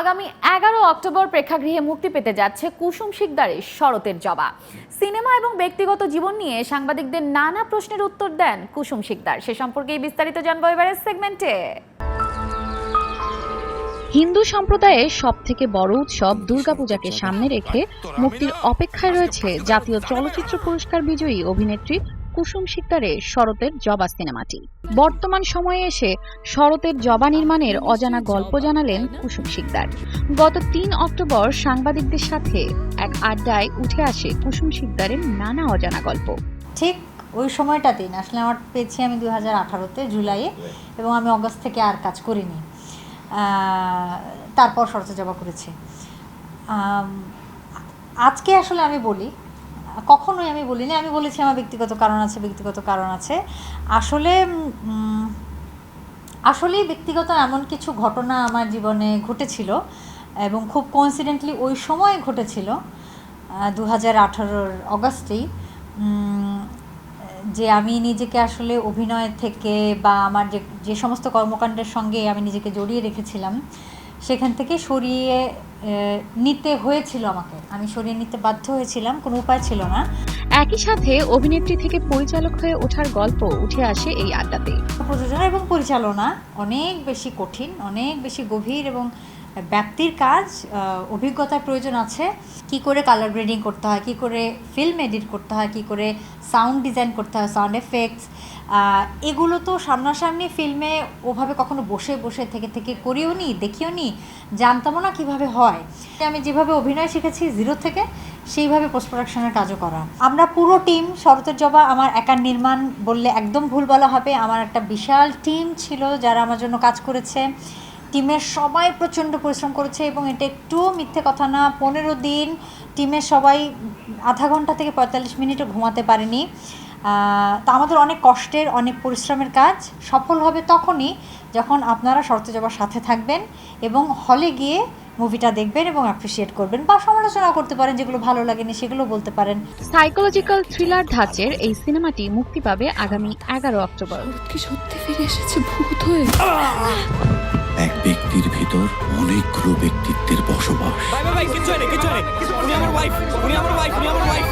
আগামী এগারো অক্টোবর প্রেক্ষাগৃহে মুক্তি পেতে যাচ্ছে কুসুম শিকদারের শরতের জবা। সিনেমা এবং ব্যক্তিগত জীবন নিয়ে সাংবাদিকদের নানা প্রশ্নের উত্তর দেন কুসুম শিকদার। সে সম্পর্কে বিস্তারিত জানব এবারের সেগমেন্টে। হিন্দু সম্প্রদায়ে সব থেকে বড় উৎসব দুর্গাপূজাকে সামনে রেখে মুক্তির অপেক্ষায় রয়েছে জাতীয় চলচ্চিত্র পুরস্কার বিজয়ী অভিনেত্রী কুসুম শিকদারের শরতের জবা সিনেমাটি। বর্তমান সময়ে এসে শরতের জবা নির্মাণের অজানা গল্প জানালেন কুসুম শিকদার। গত তিন অক্টোবর সাংবাদিকদের সাথে এক আড্ডায় উঠে আসে কুসুম শিকদারের নানা অজানা গল্প। ঠিক ওই সময়টাতেই আসলে আমার পেয়েছি আমি দু হাজার আঠারোতে, জুলাইয়ে, এবং আমি অগস্ট থেকে আর কাজ করিনি। তারপর শরৎ জবা করেছি। আজকে আসলে আমি বলি কখনোই আমি বলিনি, আমি বলেছি আমার ব্যক্তিগত কারণ আছে, ব্যক্তিগত কারণ আছে। আসলে আসলেই ব্যক্তিগত এমন কিছু ঘটনা আমার জীবনে ঘটেছিল এবং খুব কনসিডেন্টলি ওই সময় ঘটেছিল দু হাজার আঠারোর অগাস্টেই। যে আমি নিজেকে আসলে অভিনয় থেকে বা আমার যে যে সমস্ত কর্মকাণ্ডের সঙ্গে আমি নিজেকে জড়িয়ে রেখেছিলাম সেখান থেকে সরিয়ে নিতে হয়েছিল আমাকে। আমি সরিয়ে নিতে বাধ্য হয়েছিলাম কোনো উপায় ছিল না। একই সাথে অভিনেত্রী থেকে পরিচালক হয়ে ওঠার গল্প উঠে আসে এই আড্ডাতে। প্রযোজনা এবং পরিচালনা অনেক বেশি কঠিন অনেক বেশি গভীর এবং ব্যক্তির কাজ অভিজ্ঞতার প্রয়োজন আছে। কি করে কালার গ্রেডিং করতে হয়, কি করে ফিল্ম এডিট করতে হয়, কি করে সাউন্ড ডিজাইন করতে হয় সাউন্ড এফেক্টস এগুলো তো সামনাসামনি ফিল্মে ওভাবে কখনো বসে বসে থেকে থেকে করিও নি, দেখিও নি, জানতামও না কীভাবে হয়। আমি যেভাবে অভিনয় শিখেছি জিরো থেকে, সেইভাবে পোস্ট প্রোডাকশনের কাজও করা। আমরা পুরো টিম শরতের জবা, আমার একার নির্মাণ বললে একদম ভুল বলা হবে। আমার একটা বিশাল টিম ছিল যারা আমার জন্য কাজ করেছে। টিমের সবাই প্রচণ্ড পরিশ্রম করেছে এবং এটা একটু মিথ্যে কথা না, পনেরো দিন টিমের সবাই আধা ঘণ্টা থেকে পঁয়তাল্লিশ মিনিটও ঘুমাতে পারেনি। তা আমাদের অনেক কষ্টের অনেক পরিশ্রমের কাজ। সফল হবে তখনই যখন আপনারা শরতে যাবার সাথে থাকবেন এবং হলে গিয়ে মুভিটা দেখবেন এবং অ্যাপ্রিসিয়েট করবেন বা সমালোচনা করতে পারেন যেগুলো ভালো লাগেনি সেগুলো বলতে পারেন। সাইকোলজিক্যাল থ্রিলার ধাঁচের এই সিনেমাটি মুক্তি পাবে আগামী এগারো অক্টোবর। কি সত্যি ফিরে এসেছে? ভূত হয়ে এক ব্যক্তির ভিতর অনেকগুলো ব্যক্তিত্বের বসবাস। ভাই ভাই ভাই কিছু কিছু উনি আমার ওয়াইফ উনি আমার ওয়াইফ উনি আমার ওয়াইফ